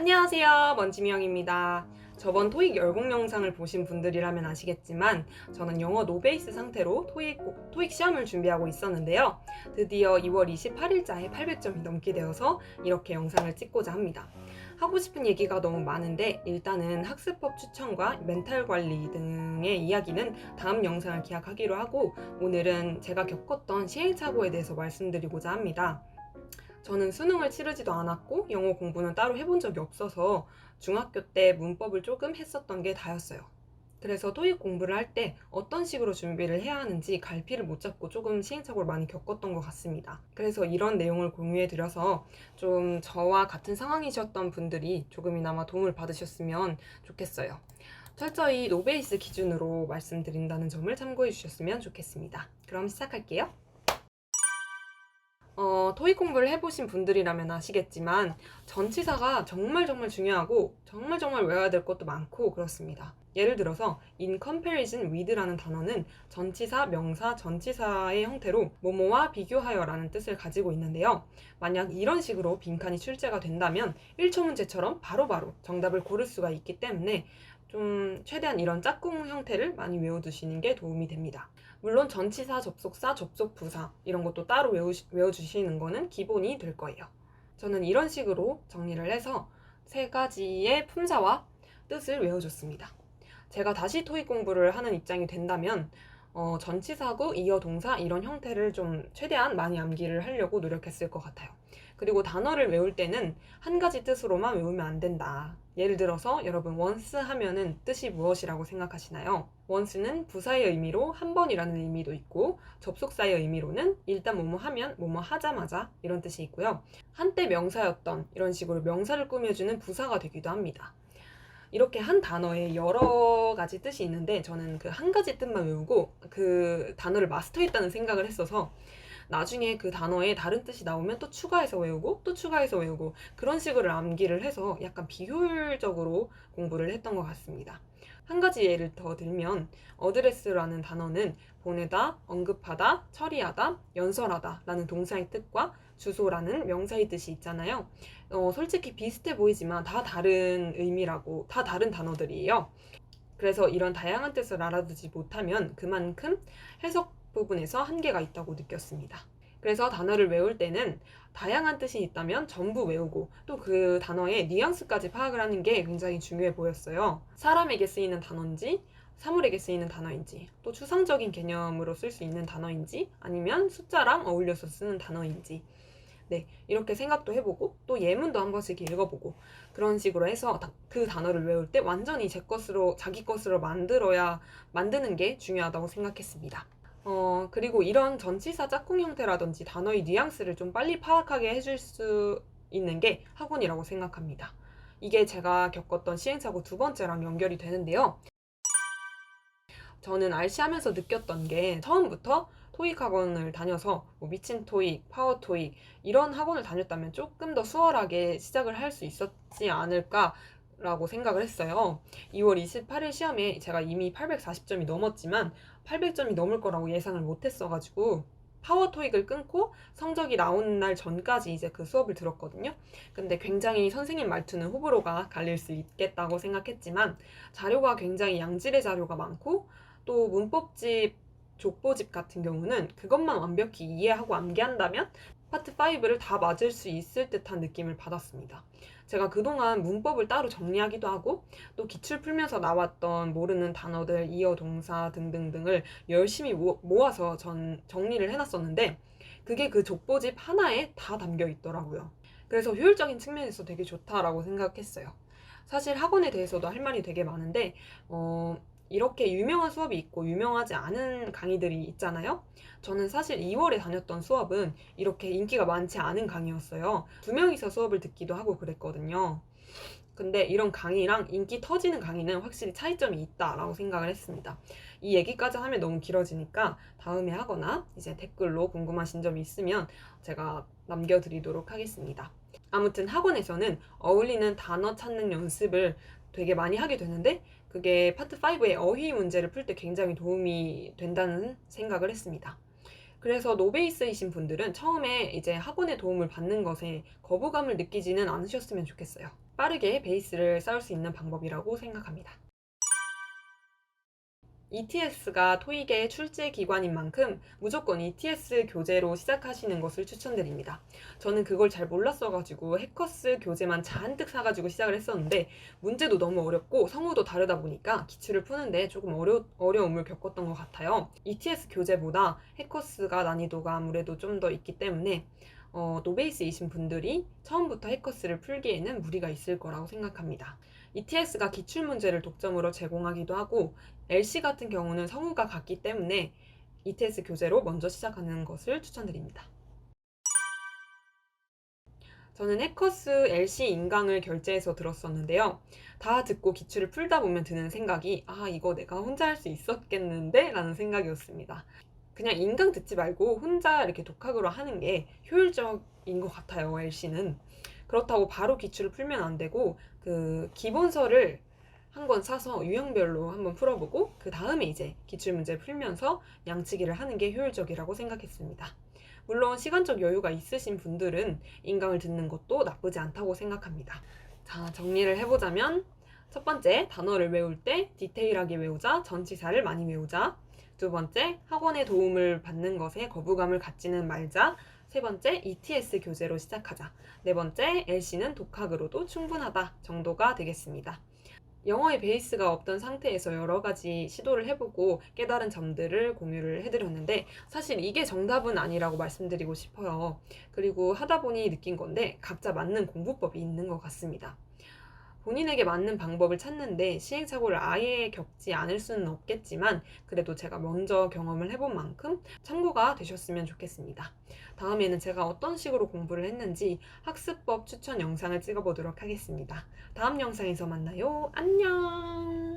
안녕하세요. 먼지미영입니다. 저번 토익 열공 영상을 보신 분들이라면 아시겠지만 저는 영어 노베이스 상태로 토익, 토익 시험을 준비하고 있었는데요. 드디어 2월 28일자에 800점이 넘게 되어서 이렇게 영상을 찍고자 합니다. 하고 싶은 얘기가 너무 많은데 일단은 학습법 추천과 멘탈 관리 등의 이야기는 다음 영상을 기약하기로 하고 오늘은 제가 겪었던 시행착오에 대해서 말씀드리고자 합니다. 저는 수능을 치르지도 않았고 영어 공부는 따로 해본 적이 없어서 중학교 때 문법을 조금 했었던 게 다였어요. 그래서 토익 공부를 할 때 어떤 식으로 준비를 해야 하는지 갈피를 못 잡고 조금 시행착오를 많이 겪었던 것 같습니다. 그래서 이런 내용을 공유해 드려서 좀 저와 같은 상황이셨던 분들이 조금이나마 도움을 받으셨으면 좋겠어요. 철저히 노베이스 기준으로 말씀드린다는 점을 참고해 주셨으면 좋겠습니다. 그럼 시작할게요. 어, 토익 공부를 해보신 분들이라면 아시겠지만 전치사가 정말 정말 중요하고 정말 정말 외워야 될 것도 많고 그렇습니다. 예를 들어서 in comparison with라는 단어는 전치사, 명사, 전치사의 형태로 뭐뭐와 비교하여라는 뜻을 가지고 있는데요. 만약 이런 식으로 빈칸이 출제가 된다면 1초 문제처럼 바로바로 정답을 고를 수가 있기 때문에 좀 최대한 이런 짝꿍 형태를 많이 외워두시는 게 도움이 됩니다. 물론 전치사, 접속사, 접속부사 이런 것도 따로 외우시, 외워주시는 거는 기본이 될 거예요. 저는 이런 식으로 정리를 해서 세 가지의 품사와 뜻을 외워줬습니다. 제가 다시 토익 공부를 하는 입장이 된다면 어, 전치사구, 이어 동사 이런 형태를 좀 최대한 많이 암기를 하려고 노력했을 것 같아요. 그리고 단어를 외울 때는 한 가지 뜻으로만 외우면 안 된다. 예를 들어서 여러분 once 하면은 뜻이 무엇이라고 생각하시나요? once는 부사의 의미로 한 번이라는 의미도 있고 접속사의 의미로는 일단 뭐뭐 하면 뭐뭐 하자마자 이런 뜻이 있고요. 한때 명사였던 이런 식으로 명사를 꾸며주는 부사가 되기도 합니다. 이렇게 한 단어에 여러 가지 뜻이 있는데 저는 그 한 가지 뜻만 외우고 그 단어를 마스터했다는 생각을 했어서 나중에 그 단어에 다른 뜻이 나오면 또 추가해서 외우고 또 추가해서 외우고 그런 식으로 암기를 해서 약간 비효율적으로 공부를 했던 것 같습니다. 한 가지 예를 더 들면 어드레스라는 단어는 보내다, 언급하다, 처리하다, 연설하다 라는 동사의 뜻과 주소라는 명사의 뜻이 있잖아요. 어, 솔직히 비슷해 보이지만 다 다른 의미라고, 다 다른 단어들이에요. 그래서 이런 다양한 뜻을 알아두지 못하면 그만큼 해석 부분에서 한계가 있다고 느꼈습니다. 그래서 단어를 외울 때는 다양한 뜻이 있다면 전부 외우고 또 그 단어의 뉘앙스까지 파악을 하는 게 굉장히 중요해 보였어요. 사람에게 쓰이는 단어인지 사물에게 쓰이는 단어인지 또 추상적인 개념으로 쓸 수 있는 단어인지 아니면 숫자랑 어울려서 쓰는 단어인지 네, 이렇게 생각도 해보고 또 예문도 한 번씩 읽어보고 그런 식으로 해서 그 단어를 외울 때 완전히 제 것으로 자기 것으로 만들어야 만드는 게 중요하다고 생각했습니다. 어, 그리고 이런 전치사 짝꿍 형태라든지 단어의 뉘앙스를 좀 빨리 파악하게 해줄 수 있는 게 학원이라고 생각합니다. 이게 제가 겪었던 시행착오 두 번째랑 연결이 되는데요. 저는 RC 하면서 느꼈던 게 처음부터 토익 학원을 다녀서 뭐 미친 토익, 파워 토익 이런 학원을 다녔다면 조금 더 수월하게 시작을 할 수 있었지 않을까 라고 생각을 했어요. 2월 28일 시험에 제가 이미 840점이 넘었지만 800점이 넘을 거라고 예상을 못 했어가지고 파워 토익을 끊고 성적이 나오는 날 전까지 이제 그 수업을 들었거든요. 근데 굉장히 선생님 말투는 호불호가 갈릴 수 있겠다고 생각했지만 자료가 굉장히 양질의 자료가 많고 또 문법집, 족보집 같은 경우는 그것만 완벽히 이해하고 암기한다면 파트 5를 다 맞을 수 있을 듯한 느낌을 받았습니다. 제가 그동안 문법을 따로 정리하기도 하고 또 기출 풀면서 나왔던 모르는 단어들, 이어 동사 등등등을 열심히 모아서 전 정리를 해놨었는데 그게 그 족보집 하나에 다 담겨 있더라고요. 그래서 효율적인 측면에서 되게 좋다라고 생각했어요. 사실 학원에 대해서도 할 말이 되게 많은데 어, 이렇게 유명한 수업이 있고 유명하지 않은 강의들이 있잖아요. 저는 사실 2월에 다녔던 수업은 이렇게 인기가 많지 않은 강의였어요. 두 명이서 수업을 듣기도 하고 그랬거든요. 근데 이런 강의랑 인기 터지는 강의는 확실히 차이점이 있다라고 생각을 했습니다. 이 얘기까지 하면 너무 길어지니까 다음에 하거나 이제 댓글로 궁금하신 점이 있으면 제가 남겨드리도록 하겠습니다. 아무튼 학원에서는 어울리는 단어 찾는 연습을 되게 많이 하게 되는데 그게 파트 5의 어휘 문제를 풀 때 굉장히 도움이 된다는 생각을 했습니다. 그래서 노베이스이신 분들은 처음에 이제 학원의 도움을 받는 것에 거부감을 느끼지는 않으셨으면 좋겠어요. 빠르게 베이스를 쌓을 수 있는 방법이라고 생각합니다. ETS가 토익의 출제 기관인 만큼 무조건 ETS 교재로 시작하시는 것을 추천드립니다. 저는 그걸 잘 몰랐어가지고 해커스 교재만 잔뜩 사가지고 시작을 했었는데 문제도 너무 어렵고 성우도 다르다 보니까 기출을 푸는데 조금 어려, 어려움을 겪었던 것 같아요. ETS 교재보다 해커스가 난이도가 아무래도 좀 더 있기 때문에 어, 노베이스이신 분들이 처음부터 해커스를 풀기에는 무리가 있을 거라고 생각합니다. ETS가 기출 문제를 독점으로 제공하기도 하고 LC 같은 경우는 성우가 같기 때문에 ETS 교재로 먼저 시작하는 것을 추천드립니다. 저는 해커스 LC 인강을 결제해서 들었었는데요. 다 듣고 기출을 풀다 보면 드는 생각이 아 이거 내가 혼자 할 수 있었겠는데? 라는 생각이었습니다. 그냥 인강 듣지 말고 혼자 이렇게 독학으로 하는 게 효율적인 것 같아요, LC는. 그렇다고 바로 기출을 풀면 안 되고, 그 기본서를 한 권 사서 유형별로 한번 풀어보고, 그 다음에 이제 기출 문제 풀면서 양치기를 하는 게 효율적이라고 생각했습니다. 물론 시간적 여유가 있으신 분들은 인강을 듣는 것도 나쁘지 않다고 생각합니다. 자, 정리를 해보자면, 첫 번째, 단어를 외울 때 디테일하게 외우자, 전치사를 많이 외우자. 두 번째, 학원의 도움을 받는 것에 거부감을 갖지는 말자. 세 번째, ETS 교재로 시작하자. 네 번째, LC는 독학으로도 충분하다 정도가 되겠습니다. 영어의 베이스가 없던 상태에서 여러 가지 시도를 해보고 깨달은 점들을 공유를 해드렸는데 사실 이게 정답은 아니라고 말씀드리고 싶어요. 그리고 하다 보니 느낀 건데 각자 맞는 공부법이 있는 것 같습니다. 본인에게 맞는 방법을 찾는데 시행착오를 아예 겪지 않을 수는 없겠지만 그래도 제가 먼저 경험을 해본 만큼 참고가 되셨으면 좋겠습니다. 다음에는 제가 어떤 식으로 공부를 했는지 학습법 추천 영상을 찍어보도록 하겠습니다. 다음 영상에서 만나요. 안녕!